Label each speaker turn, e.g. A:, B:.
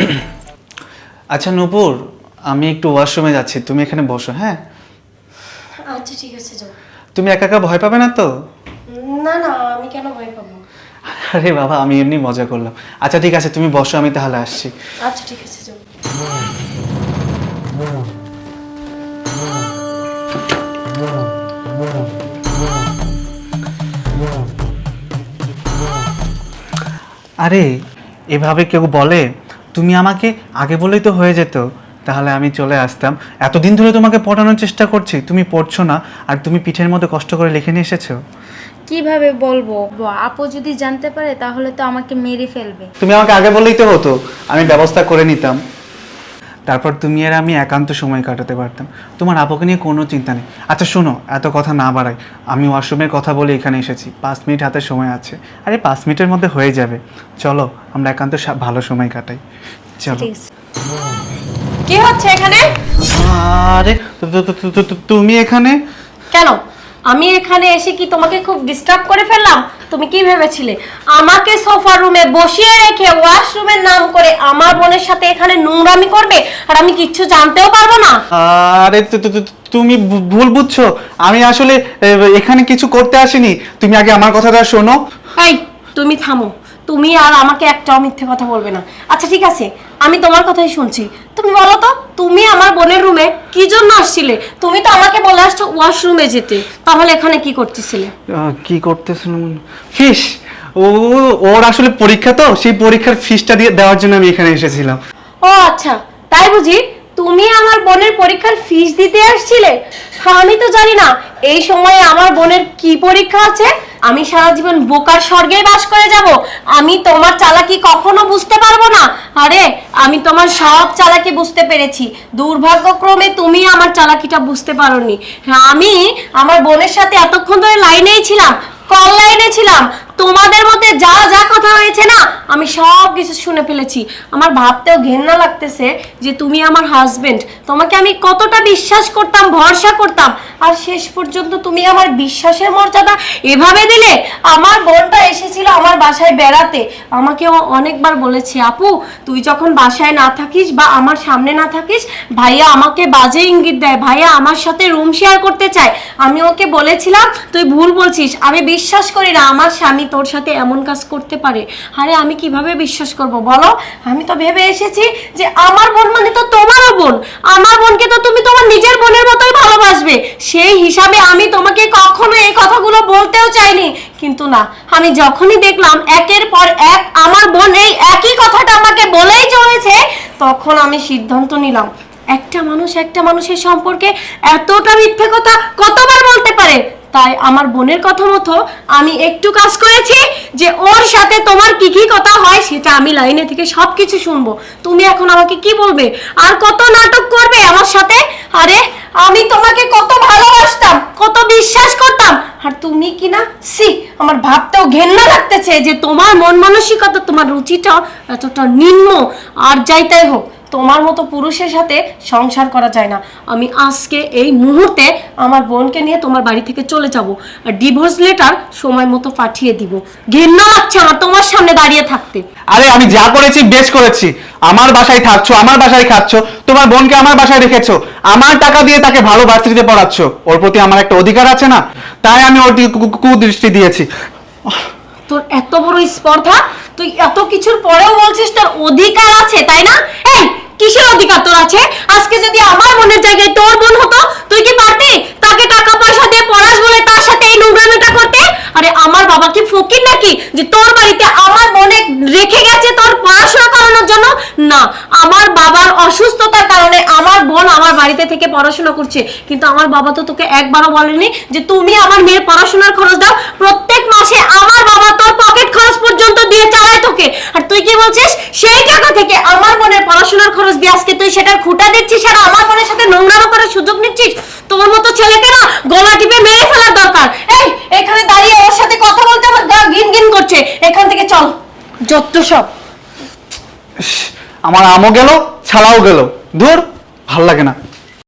A: আচ্ছা নূপুর আমি একটু ওয়াশরুমে যাচ্ছি। তুমি এখানে বসো হ্যাঁ?
B: আচ্ছা ঠিক আছে যাও।
A: তুমি একা একা ভয় পাবে না তো?
B: না না আমি কেন ভয় পাবো?
A: আরে বাবা আমি এমনি মজা করলাম। আচ্ছা ঠিক আছে তুমি বসো আমি তাহলে আসছি।
B: আচ্ছা ঠিক আছে যাও।
A: আরে এভাবে কেউ বলে তুমি আমাকে আগে বলেই তো হয়ে যেত তাহলে আমি চলে আসতাম। এতদিন ধরে তোমাকে পড়ানোর চেষ্টা করছি তুমি পড়ছো না আর তুমি পিঠের মধ্যে কষ্ট করে লিখে নিয়ে এসেছ।
C: কীভাবে বলব? আপু যদি জানতে পারে তাহলে তো আমাকে মেরে ফেলবে।
A: তুমি আমাকে আগে বলেই তো হতো আমি ব্যবস্থা করে নিতাম। তারপর তুমি আর আমি একান্ত সময় কাটাতে পারতাম। তোমার আপুকে নিয়ে কোনো চিন্তা নেই। আচ্ছা শোনো এত কথা না বাড়াই। আমি ওয়াশরুমের কথা বলে এখানে এসেছি। পাঁচ মিনিট হাতে সময় আছে। আরে পাঁচ মিনিটের মধ্যে হয়ে যাবে। চলো আমরা একান্ত ভালো সময় কাটাই। চলো।
B: কি হচ্ছে এখানে?
A: আরে তুমি এখানে?
B: কেন? আমি এখানে এসে কি তোমাকে খুব ডিস্টার্ব করে ফেললাম? তুমি কি ভেবেছিলে? আমাকে সোফা রুমে বসিয়ে রেখে ওয়াশরুমের নাম করে আমার বোনের সাথে এখানে নোংরামি করবে? আর আমি কিচ্ছু জানতেও পারব না।
A: আরে তুমি ভুল বুঝছ। আমি আসলে এখানে কিছু করতে আসিনি। তুমি আগে আমার কথাটা শোনো।
B: এই তুমি থামো। তুমি আর আমাকে একটাও মিথ্যে কথা বলবে না। আচ্ছা ঠিক আছে। আমি তোমার কথাই শুনছি। তুমি বলো তো তুমি আমার বোনের রুমে কি জন্য আসছিলে? তুমি তো আমাকে বলে আসছো ওয়াশরুমে যেতে। তাহলে এখানে কি করতেছিলে?
A: কি করতেছিলাম ফিস ও ওর আসলে পরীক্ষা তো সেই পরীক্ষার ফিসটা দিয়ে দেওয়ার জন্য আমি এখানে এসেছিলাম।
B: ও আচ্ছা। তাই বুঝি তুমি আমার বোনের পরীক্ষার ফিস দিতে আসছিলে? হ্যাঁ, আমি তো জানি না এই সময়ে আমার বোনের কি পরীক্ষা আছে? আমি সারা জীবন বোকার স্বর্গে বাস করে যাব। আমি তোমার চালাকি কখনো বুঝতে পারব না। আরে আমি তোমার সব চালাকি বুঝতে পেরেছি। দুর্ভাগ্যক্রমে তুমি আমার চালাকিটা বুঝতে পারোনি। হ্যাঁ, আমি আমার বোনের সাথে এতক্ষণ ধরে লাইনেই ছিলাম কল লাইনে ছিলাম। তোমাদের মধ্যে যা যা কথা হয়েছে না, আমি সব কিছু শুনে ফেলেছি। আমার ভাবতেও ঘেন্না লাগতেছে যে তুমি আমার হাজবেন্ড তোমাকে আমি কতটা বিশ্বাস করতাম, ভরসা করতাম, আর শেষ পর্যন্ত তুমি আমার বিশ্বাসের মর্যাদা এভাবে দিলে আমার বোনটা এসেছিল আমার বাসায় বেড়াতে। আমাকেও অনেকবার বলেছে, আপু, তুই যখন বাসায় না থাকিস বা আমার সামনে না থাকিস, ভাইয়া আমাকে বাজে ইঙ্গিত দেয়। ভাইয়া আমার সাথে রুম শেয়ার করতে চায়। আমি ওকে বলেছিলাম, তুই ভুল বলছিস। আমি বিশ্বাস করি না, আমার স্বামী তোর সাথে এমন কাজ করতে পারে? আরে, আমি কীভাবে বিশ্বাস করব বলো? আমি তো ভেবে এসেছি যে আমার বোন মানে তো তোমারও বোন। আমার বোনকে তো তুমি তোমার নিজের বোনের মতোই ভালোবাসবে। সেই হিসাবে আমি তোমাকে কখনো এই কথাগুলো বলতেও চাইনি। কিন্তু না, আমি যখনই দেখলাম একের পর এক আমার বোন এই একই কথাটা আমাকে বলেই চলেছে, তখন আমি সিদ্ধান্ত নিলাম, একটা মানুষ একটা মানুষের সম্পর্কে এতটা মিথ্যে কথা কতবার বলতে পারে? তাই আমার বোনের কথা মতো আমি একটু কাজ করেছি যে ওর সাথে তোমার কি কি কথা হয় সেটা আমি লাইনে থেকে সব কিছু শুনব। তুমি এখন আমাকে কি বলবে? আর কত নাটক করবে আমার সাথে? আরে, আমি তোমাকে কত ভালোবাসতাম, কত বিশ্বাস করতাম। আর তুমি কি না? সি আমার ভাবতেও ঘেন্না লাগতেছে যে তোমার মন মানসিকতা, তোমার রুচিটা এতটা নিম্ন। আর যাইতাই হোক তোমার মতো পুরুষের সাথে সংসার করা যায় না। আমি আজকে এই মুহূর্তে আমার বোনকে নিয়ে তোমার বাড়ি থেকে চলে যাব আর ডিভোর্স লেটার সময় মতো পাঠিয়ে দিব। ঘেন্না লাগছে আমার তোমার সামনে দাঁড়িয়ে থাকতে।
A: আরে, আমি যা করেছি বেশ করেছি। আমার বাসায় থাকছো, আমার বাসায় খাচ্ছো, তোমার বোনকে আমার বাসায় রেখেছো, আমার টাকা দিয়ে তাকে ভালো ভার্সিটিতে পড়াচ্ছ। ওর প্রতি আমার একটা অধিকার আছে না? তাই আমি ওর কুদৃষ্টি দিয়েছি।
B: তোর এত বড় স্পর্ধা? তুই এত কিছুর পরেও বলছিস তোর অধিকার আছে, তাই না? এই, কিসের অধিকার তোর আছে? আজকে যদি আমার মনের জায়গায় তোর বোন হতো, তুই কি পারতি? তাকে টাকা পয়সা দিয়ে পড়াস বলে তার সাথে এই নোংরামিটা করতে? আরে আমার বাবা কি ফকির নাকি? যে তোর বাড়িতে আমার মনে রেখে গেছে তোর জন্য? না। আমার বাবার অসুস্থতার কারণে আমার বোন আমার বাড়িতে থেকে পড়াশোনা করছে। কিন্তু আমার বাবা তো তোকে একবারও বলেনি যে তুমি আমার মেয়ের পড়াশোনার খরচ দাও। প্রত্যেক মাসে আমার বাবা তোর পকেট খরচ পর্যন্ত দিয়ে চালায় তোকে। আর তুই কি বলছিস? সেই টাকা থেকে আমার বোনের পড়াশোনার খরচ দিয়ে আজকে তুই সেটার খুঁটা দিচ্ছিস আর আমার বোনের সাথে নোংরামো করার সুযোগ নিচ্ছিস? তোর মতো ছেলেকে না গলা টিপে মেরে ফেলার দরকার। এই, এখানে দাঁড়িয়ে ওর সাথে কথা বলতে আমার গা গিন গিন করছে। এখান থেকে চল। যত সব।
A: আমার আমও গেল ছাড়াও গেল। ধুর ভালো লাগে না।